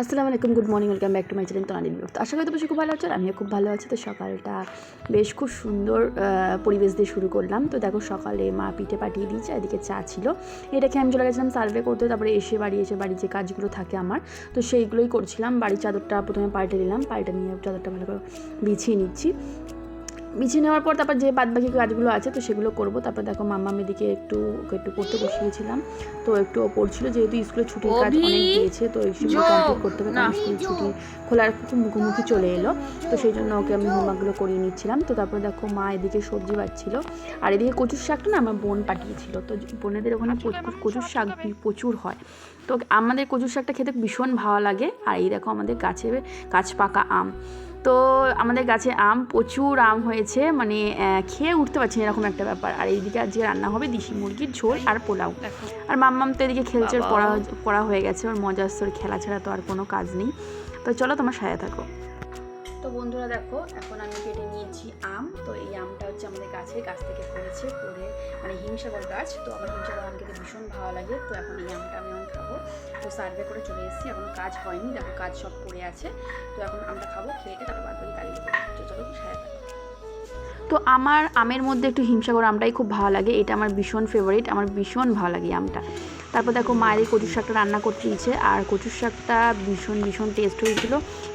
আসসালামু আলাইকুম good morning welcome back to my channel তো আনিল আশা করি তোমার খুব ভালো আছো আমিও খুব ভালো আছি। তো সকালটা বেশ খুব সুন্দর পরিবেশ দিয়ে শুরু করলাম। তো দেখো সকালে মা পিঠে পাঠিয়ে দিয়েছে, এদিকে চা ছিল। এটা খেয়ে আমি চলে গেছিলাম সার্ভে করতে, তারপরে এসে বাড়ি এসে বাড়ি যে কাজগুলো থাকে আমার, তো সেইগুলোই করছিলাম। বাড়ির চাদরটা প্রথমে পাল্টে দিলাম, পাল্টে নিয়ে চাদরটা ভালো করে বিছিয়ে নিচ্ছি। বিছিয়ে নেওয়ার পর তারপর যে বাদ বাকি কাজগুলো আছে তো সেগুলো করব। তারপর দেখো মাম্মা মেদিকে একটু একটু পড়তে বসিয়েছিলাম তো একটু পড়ছিল যেহেতু স্কুলে ছুটির কাজ অনেক দিয়েছে তো সেগুলো কমপ্লিট করতে হবে না। কারণ স্কুল ছুটি খোলার খুব মুখোমুখি চলে এলো। তো সেই জন্য ওকে আমি হোমওয়ার্কগুলো করিয়ে নিচ্ছিলাম। তো তারপর দেখো মা এদিকে সবজি বাচ্ছিল আর এদিকে কচুর শাকটা না আমার বোন পাঠিয়েছিল। তো বোনেদের ওখানে প্রচুর- কচুর শাক প্রচুর হয়। তো আমাদের কচুর শাকটা খেতে ভীষণ ভালো লাগে। আর এই দেখো আমাদের গাছে গাছ পাকা আম। তো আমাদের গাছে আম প্রচুর আম হয়েছে মানে খেয়ে উঠতে পারছি না এরকম একটা ব্যাপার। আর এইদিকে আজকে রান্না হবে দেশি মুরগির ঝোল আর পোলাও। আর মাম্মাম তো এদিকে খেলছে পড়া পড়া হয়ে গেছে ওর মজাস্তর খেলা ছাড়া তো আর কোনো কাজ নেই। তো চলো তোমার সাথে থাকো। তো বন্ধুরা দেখো এখন আমি হচ্ছে আমাদের গাছে গাছ থেকে পড়েছে পড়ে মানে হিংসাগর গাছ। তো আমার হিংসাগর আম খেতে ভীষণ ভালো লাগে। তো এখন এই আমটা আমি এখন খাব। তো সার্ভে করে চলে এসেছি, এখন কাজ হয়নি। দেখো কাজ সব পড়ে আছে। তো এখন আমটা খাব, খেয়ে তারপর বাদ বাকি কালি তো চলো তো আমার আমের মধ্যে একটু হিংসাগর আমটাই খুব ভালো লাগে। এটা আমার ভীষণ ফেভারিট আমার ভীষণ ভালো লাগে আমটা। তারপর দেখো মায়ের এই কচুর শাকটা রান্না করতে দিয়েছে আর কচুর শাকটা ভীষণ ভীষণ টেস্ট হয়েছিল।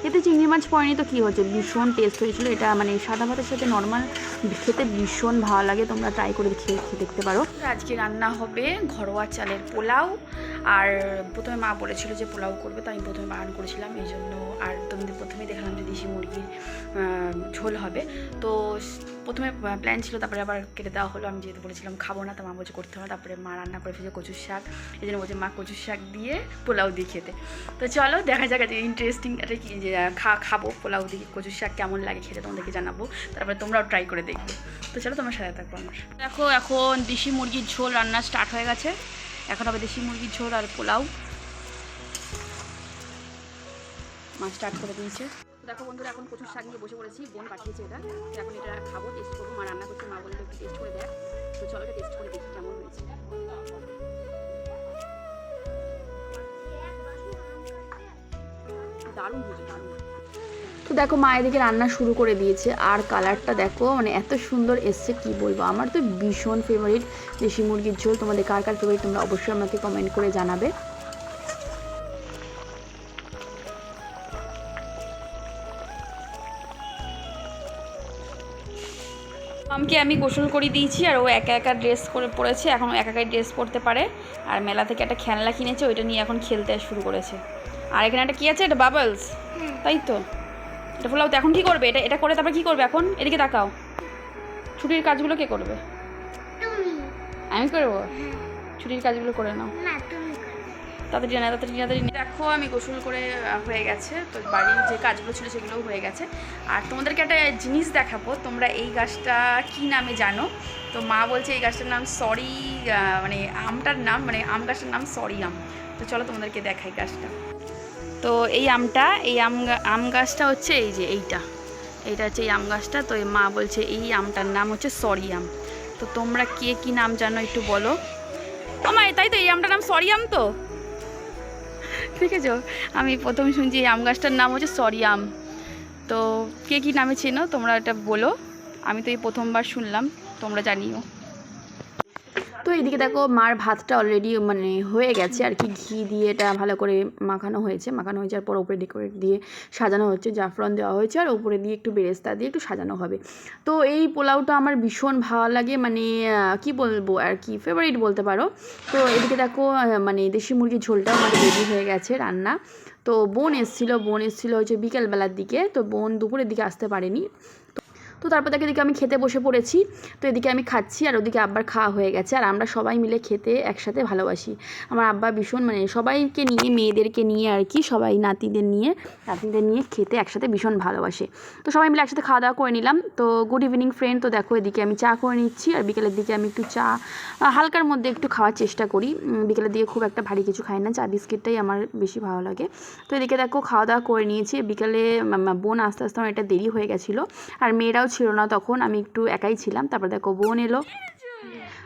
এতে চিংড়ি মাছ পড়েনি তো কী হচ্ছে? ভীষণ টেস্ট হয়েছিল। এটা মানে সাদা ভাতের সাথে নর্মাল খেতে ভীষণ ভালো লাগে, তোমরা ট্রাই করে খেয়ে দেখতে পারো। আজকে রান্না হবে ঘরোয়া চালের পোলাও আর প্রথমে মা বলেছিল যে পোলাও করবে তো আমি প্রথমে বারণ করেছিলাম, এই জন্য আর তোমাদের প্রথমেই দেখলাম যে দেশি মুরগির ঝোল হবে। তো প্রথমে প্ল্যান ছিল, তারপরে আবার কেটে দেওয়া হলো, আমি যেহেতু বলেছিলাম খাব না, তো মা বলছে করতে হবে তারপরে মা রান্না করে ফেলেছে কচুর শাক, এই জন্য বলছে মা কচুর শাক দিয়ে পোলাও দিয়ে খেতে। তো চলো, দেখা যাক যে ইন্টারেস্টিং একটা কি, যে খা, খাব পোলাও দিয়ে কচুর শাক কেমন লাগে খেতে, তোমাদেরকে জানাব, তারপরে তোমরাও ট্রাই করে দেখবে। তো চলো, তোমার সাথে থাকব আমার। দেখো, এখন দেশি মুরগির ঝোল রান্না স্টার্ট হয়ে গেছে। এখন হবে দেশি মুরগির ঝোল আর পোলাও। মা স্টার্ট করে দিয়েছে। দেখো বন্ধুরা, এখন প্রচুর শাক নিয়ে বসে পড়েছি। বোন পাঠিয়েছে এটা। এখন এটা খাব টেস্ট করব। মা রান্না করছে, মা বলে একটু টেস্ট করে দেখ। তো চলো এটা টেস্ট করে দেখি কেমন হয়েছে। দারুণ দারুণ। তো দেখো মা এদিকে রান্না শুরু করে দিয়েছে। আর কালারটা দেখো মানে এত সুন্দর এসছে কি বলব? আমার তো ভীষণ ফেভারিট দেশি মুরগির ঝোল। তোমাদের কার কার ফেভারিট তোমরা অবশ্যই আমাকে কমেন্ট করে জানাবে। মামকে আমি গোসল করে দিয়েছি আর ও একা একা ড্রেস করে পরেছে এখন ও একা একাই ড্রেস পরতে পারে। আর মেলা থেকে একটা খেলনা কিনেছে ওইটা নিয়ে এখন খেলতে শুরু করেছে। আর এখানে একটা কি আছে? এটা বাবলস তাই তো? এটা ফলাও তো এখন কি করবে? এটা এটা করে তারপর কি করবে এখন? এদিকে তাকাও। ছুটির কাজগুলো কে করবে? আমি করব? ছুটির কাজগুলো করে নাও। না। তাড়াতাড়ি জানা তাড়াতাড়ি তাড়াতাড়ি দেখো আমি গোসল করে হয়ে গেছে। তো বাড়ির যে কাজগুলো ছিল সেগুলোও হয়ে গেছে। আর তোমাদেরকে একটা জিনিস দেখাবো তোমরা এই গাছটা কি নামে জানো? তো মা বলছে এই গাছটার নাম সরি মানে আমটার নাম মানে আম গাছটার নাম সরি আম। তো চলো তোমাদেরকে দেখাই গাছটা। তো এই আমটা, এই আম আম গাছটা হচ্ছে এই যে এইটা। এইটা হচ্ছে এই আম গাছটা, তো মা বলছে এই আমটার নাম হচ্ছে সরি আম। তো তোমরা কে কি নাম জানো একটু বলো? আমায় তাই তো এই আমটার নাম সরি আম তো? ঠিক আছে আমি প্রথম শুনছি এই আম গাছটার নাম হচ্ছে সরি আম। তো কে কী নামে চেনো তোমরা এটা বলো। আমি তো এই প্রথমবার শুনলাম, তোমরা জানিও। তো এইদিকে দেখো মার ভাতটা অলরেডি মানে হয়ে গেছে। আর কি ঘি দিয়ে এটা ভালো করে মাখানো হয়েছে। মাখানো হয়েছে আর পর উপরে ডেকোরেট দিয়ে সাজানো হচ্ছে, জাফরান দেওয়া হয়েছে। আর উপরে দিয়ে একটু বেরেস্তা দিয়ে একটু সাজানো হবে। তো এই পোলাওটা আমার ভীষণ ভালো লাগে। মানে কি বলব আর কি ফেভারিট বলতে পারো। তো এদিকে দেখো মানে দেশি মুরগির ঝোলটাও আমাদের রেডি হয়ে গেছে রান্না। তো বোন এসেছিল বোন এসেছিল হচ্ছে বিকেলবেলার দিকে। তো বোন দুপুরের দিকে আসতে পারেনি। তো তারপর তাকে এদিকে আমি খেতে বসে পড়েছি। তো এদিকে আমি খাচ্ছি আর ওদিকে আব্বার খাওয়া হয়ে গেছে আর আমরা সবাই মিলে খেতে একসাথে ভালোবাসি। আমার আব্বা ভীষণ মানে সবাইকে নিয়ে, মেয়েদেরকে নিয়ে আর কি সবাই নাতিদের নিয়ে নাতিদের নিয়ে খেতে একসাথে ভীষণ ভালোবাসে। তো সবাই মিলে একসাথে খাওয়া দাওয়া করে নিলাম। তো গুড ইভিনিং ফ্রেন্ড তো দেখো এদিকে আমি চা করে নিচ্ছি আর বিকেলের দিকে আমি একটু চা হালকার মধ্যে একটু খাওয়ার চেষ্টা করি। বিকেলের দিকে খুব একটা ভারী কিছু খাই না, চা, বিস্কিটটাই আমার বেশি ভালো লাগে। তো এদিকে দেখো খাওয়া দাওয়া করে নিয়েছি। বিকেলে বোন আস্তে আস্তে আমার এটা দেরি হয়ে গেছিল। আর মেয়েরাও ছিল না তখন আমি একটু একাই ছিলাম। তারপর দেখো বোন এলো।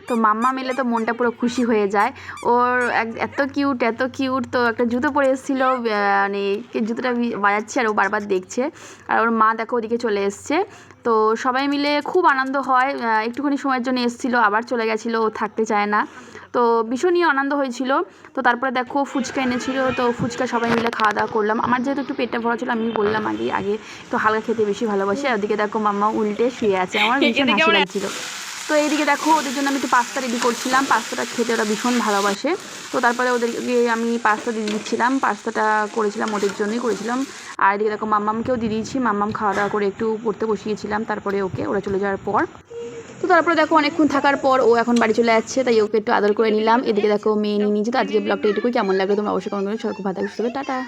তো মাম্মা মেলে তো মনটা পুরো খুশি হয়ে যায়। ওর এত কিউট এত কিউট তো একটা জুতো পরে এসেছিল মানে জুতোটা বাজাচ্ছে আর ও বারবার দেখছে। আর ওর মা দেখো ওদিকে চলে এসছে। তো সবাই মিলে খুব আনন্দ হয় একটুখানি সময়ের জন্য এসেছিল আবার চলে গেছিল ও থাকতে চায় না। তো ভীষণই আনন্দ হয়েছিল। তো তারপরে দেখো ফুচকা এনেছিল তো ফুচকা সবাই মিলে খাওয়া দাওয়া করলাম। আমার যেহেতু একটু পেটটা ভরা ছিল আমি বললাম আগে আগে তো হালকা খেতে বেশি ভালোবাসি। আর ওদিকে দেখো মাম্মা উল্টে শুয়ে আছে আমার ভীষণ হাসি লাগছিল। তো এইদিকে দেখো, ওদের জন্য আমি একটু পাস্তা রেডি করছিলাম। পাস্তাটা খেতে ওরা ভীষণ ভালোবাসে। তো তারপরে ওদেরকে আমি পাস্তা দিয়ে দিচ্ছিলাম। পাস্তাটা করেছিলাম ওদের জন্যই করেছিলাম। আর এদিকে দেখো, মাম্মামকেও দিয়ে দিয়েছি। মাম্মাম খাওয়া দাওয়া করে একটু পড়তে বসিয়েছিলাম। তারপরে ওকে, ওরা চলে যাওয়ার পর। তো তারপরে দেখো, অনেকক্ষণ থাকার পর ও এখন বাড়ি চলে যাচ্ছে। তাই ওকে একটু আদর করে নিলাম। এদিকে দেখো, মেয়ে নিয়ে নিয়েছে। তো আজকে ব্লগটা এটুকুই কেমন লাগল তোমরা অবশ্যই কমেন্ট করে ভালো থাকবে টাটা।